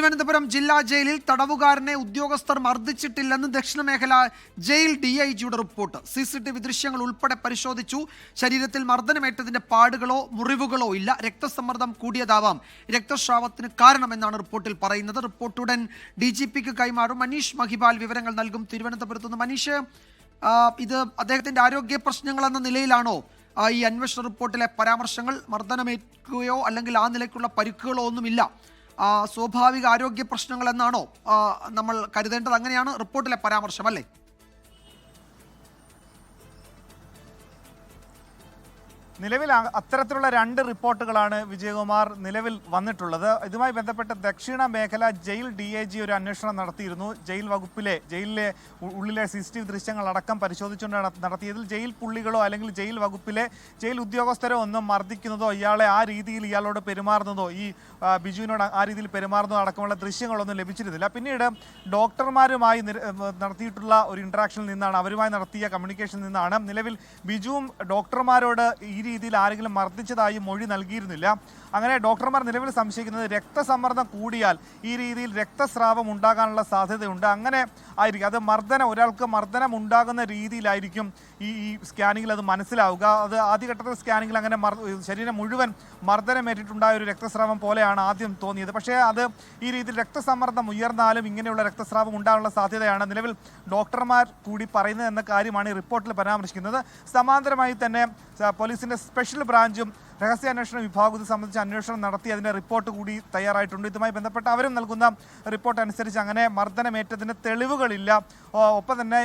തിരുവനന്തപുരം ജില്ലാ ജയിലിൽ തടവുകാരനെ ഉദ്യോഗസ്ഥർ മർദ്ദിച്ചിട്ടില്ലെന്ന് ദക്ഷിണ മേഖല ജയിൽ ഡി ഐ ജിയുടെ report. C C T V ദൃശ്യങ്ങൾ ഉൾപ്പെടെ പരിശോധിച്ചു. ശരീരത്തിൽ മർദ്ദനമേറ്റതിന്റെ പാടുകളോ മുറിവുകളോ ഇല്ല. രക്തസമ്മർദ്ദം കൂടിയതാവാം. രക്തസ്രാവത്തിന് കാരണമെന്നാണ് റിപ്പോർട്ടിൽ പറയുന്നത്. റിപ്പോർട്ട് ഉടൻ ഡി ജി പിക്ക് കൈമാറും. മനീഷ് മഹിബാൽ വിവരങ്ങൾ നൽകും തിരുവനന്തപുരത്ത് നിന്ന്. മനീഷ് ഇത് അദ്ദേഹത്തിന്റെ ആരോഗ്യ പ്രശ്നങ്ങൾ എന്ന നിലയിലാണോ ഈ അന്വേഷണ റിപ്പോർട്ടിലെ പരാമർശങ്ങൾ മർദ്ദനമേൽക്കുകയോ അല്ലെങ്കിൽ ആ നിലയ്ക്കുള്ള പരിക്കുകളോ ഒന്നുമില്ല. സ്വാഭാവിക ആരോഗ്യ പ്രശ്നങ്ങൾ എന്നാണോ നമ്മൾ കരുതേണ്ടത്? അങ്ങനെയാണ് റിപ്പോർട്ടിലെ പരാമർശം അല്ലേ? നിലവിൽ അത്തരത്തിലുള്ള രണ്ട് റിപ്പോർട്ടുകളാണ് വിജയകുമാർ നിലവിൽ വന്നിട്ടുള്ളത്. ഇതുമായി ബന്ധപ്പെട്ട് ദക്ഷിണ മേഖല ജയിൽ ഡി എ ജി ഒരു അന്വേഷണം നടത്തിയിരുന്നു. ജയിൽ വകുപ്പിലെ ജയിലിലെ ഉള്ളിലെ സി സി ടി വി ദൃശ്യങ്ങൾ അടക്കം പരിശോധിച്ചുകൊണ്ടാണ് നട- നടത്തിയതിൽ ജയിൽ പുള്ളികളോ അല്ലെങ്കിൽ ജയിൽ വകുപ്പിലെ ജയിൽ ഉദ്യോഗസ്ഥരോ ഒന്നും മർദ്ദിക്കുന്നതോ ഇയാളെ ആ രീതിയിൽ ഇയാളോട് പെരുമാറുന്നതോ ഈ ബിജുവിനോട് ആ രീതിയിൽ പെരുമാറുന്നതോ അടക്കമുള്ള ദൃശ്യങ്ങളൊന്നും ലഭിച്ചിരുന്നില്ല. പിന്നീട് ഡോക്ടർമാരുമായി നടത്തിയിട്ടുള്ള ഒരു ഇൻട്രാക്ഷനിൽ നിന്നാണ് അവരുമായി നടത്തിയ കമ്മ്യൂണിക്കേഷനിൽ നിന്നാണ് നിലവിൽ ബിജുവും ഡോക്ടർമാരോട് ഈ രീതിയിൽ ആരെങ്കിലും മർദ്ദിച്ചതായി മൊഴി നൽകിയിരുന്നില്ല. അങ്ങനെ ഡോക്ടർമാർ നിലവിൽ സംശയിക്കുന്നത് രക്തസമ്മർദ്ദം കൂടിയാൽ ഈ രീതിയിൽ രക്തസ്രാവം ഉണ്ടാകാനുള്ള സാധ്യതയുണ്ട്. അങ്ങനെ ആയിരിക്കും. അത് മർദ്ദനം ഒരാൾക്ക് മർദ്ദനം ഉണ്ടാകുന്ന രീതിയിലായിരിക്കും ഈ ഈ സ്കാനിങ്ങിൽ അത് മനസ്സിലാവുക. അത് ആദ്യഘട്ടത്തിൽ സ്കാനിങ്ങിൽ അങ്ങനെ ശരീരം മുഴുവൻ മർദ്ദനമേറ്റിട്ടുണ്ടായ ഒരു രക്തസ്രാവം പോലെയാണ് ആദ്യം തോന്നിയത്. പക്ഷേ അത് ഈ രീതിയിൽ രക്തസമ്മർദ്ദം ഉയർന്നാലും ഇങ്ങനെയുള്ള രക്തസ്രാവം ഉണ്ടാകാനുള്ള സാധ്യതയാണ് നിലവിൽ ഡോക്ടർമാർ കൂടി പറയുന്നത് എന്ന കാര്യമാണ് ഈ റിപ്പോർട്ടിൽ പരാമർശിക്കുന്നത്. സമാന്തരമായി തന്നെ പോലീസിന്റെ സ്പെഷ്യൽ ബ്രാഞ്ചും രഹസ്യാന്വേഷണ വിഭാഗം ഇത് സംബന്ധിച്ച് അന്വേഷണം നടത്തി അതിന്റെ റിപ്പോർട്ട് കൂടി തയ്യാറായിട്ടുണ്ട്. ഇതുമായി ബന്ധപ്പെട്ട് അവരും നൽകുന്ന റിപ്പോർട്ട് അനുസരിച്ച് അങ്ങനെ മർദ്ദനമേറ്റതിന് തെളിവുകളില്ല. ഒപ്പം തന്നെ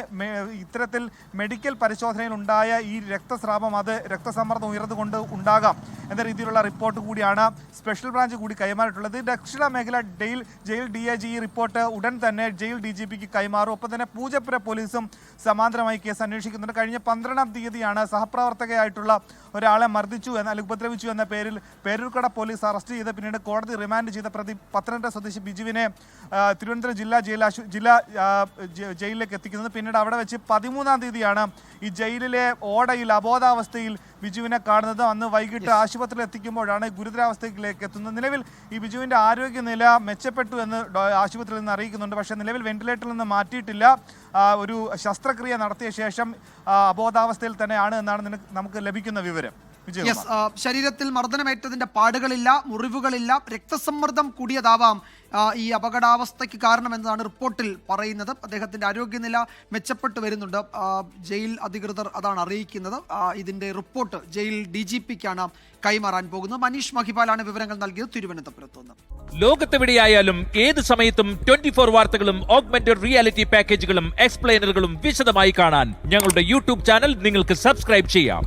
ഇത്തരത്തിൽ മെഡിക്കൽ പരിശോധനയിൽ ഉണ്ടായ ഈ രക്തസ്രാവം അത് രക്തസമ്മർദ്ദം ഉയർന്നുകൊണ്ട് ഉണ്ടാകാം എന്ന രീതിയിലുള്ള റിപ്പോർട്ട് കൂടിയാണ് സ്പെഷ്യൽ ബ്രാഞ്ച് കൂടി കൈമാറിയിട്ടുള്ളത്. ദക്ഷിണ മേഖല ഡെയിൽ ജയിൽ ഡി ഐ ജി ഈ റിപ്പോർട്ട് ഉടൻ തന്നെ ജയിൽ ഡി ജി പിക്ക് കൈമാറും. ഒപ്പം തന്നെ പൂജപ്പുര പോലീസും സമാന്തരമായി കേസ് അന്വേഷിക്കുന്നുണ്ട്. കഴിഞ്ഞ പന്ത്രണ്ടാം തീയതിയാണ് സഹപ്രവർത്തകയായിട്ടുള്ള ഒരാളെ മർദ്ദിച്ചു എന്ന അല്ലെങ്കിൽ ഉപദ്രവിച്ചു എന്ന പേരിൽ പേരൂർക്കട പോലീസ് അറസ്റ്റ് ചെയ്ത് പിന്നീട് കോടതി റിമാൻഡ് ചെയ്ത പ്രതി പത്തനംതിട്ട സ്വദേശി ബിജുവിനെ തിരുവനന്തപുരം ജില്ലാ ജയിലാശു ജില്ലാ ജയിലിലേക്ക് എത്തിക്കുന്നത്. പിന്നീട് അവിടെ വെച്ച് പതിമൂന്നാം തീയതിയാണ് ഈ ജയിലിലെ ഓടയിൽ അബോധാവസ്ഥയിൽ ബിജുവിനെ കാണുന്നത്. അന്ന് വൈകിട്ട് ആശുപത്രിയിൽ എത്തിക്കുമ്പോഴാണ് ഗുരുതരാവസ്ഥയിലേക്ക് എത്തുന്നത്. നിലവിൽ ഈ ബിജുവിന്റെ ആരോഗ്യനില മെച്ചപ്പെട്ടു എന്ന് ആശുപത്രിയിൽ നിന്ന് അറിയിക്കുന്നുണ്ട്. പക്ഷേ നിലവിൽ വെന്റിലേറ്ററിൽ നിന്ന് മാറ്റിയിട്ടില്ല. ഒരു ശസ്ത്രക്രിയ നടത്തിയ ശേഷം അബോധാവസ്ഥയിൽ തന്നെയാണ് എന്നാണ് നമുക്ക് ലഭിക്കുന്ന വിവരം. യെസ് ശരീരത്തിൽ മർദ്ദനമേറ്റതിന്റെ പാടുകളില്ല മുറിവുകളില്ല രക്തസമ്മർദ്ദം കൂടിയതാവാം ഈ അപകടാവസ്ഥയ്ക്ക് കാരണമെന്നതാണ് റിപ്പോർട്ടിൽ പറയുന്നത്. അദ്ദേഹത്തിന്റെ ആരോഗ്യനില മെച്ചപ്പെട്ടു വരുന്നുണ്ട്. ജയിൽ അധികൃതർ അതാണ് അറിയിക്കുന്നത്. ഇതിന്റെ റിപ്പോർട്ട് ജയിൽ ഡി ജി പിക്കാണ് കൈമാറാൻ പോകുന്നത്. മനീഷ് മഹിപാലാണ് വിവരങ്ങൾ നൽകിയത് തിരുവനന്തപുരത്ത് നിന്ന് ലോകത്തെവിടെയായാലും ഏത് സമയത്തും ട്വന്റി ഫോർ വാർത്തകളും ഓഗ്മെന്റഡ് റിയാലിറ്റി പാക്കേജുകളും എക്സ്പ്ലെയിനറുകളും വിശദമായി കാണാൻ ഞങ്ങളുടെ യൂട്യൂബ് ചാനൽ നിങ്ങൾക്ക് സബ്സ്ക്രൈബ് ചെയ്യാം.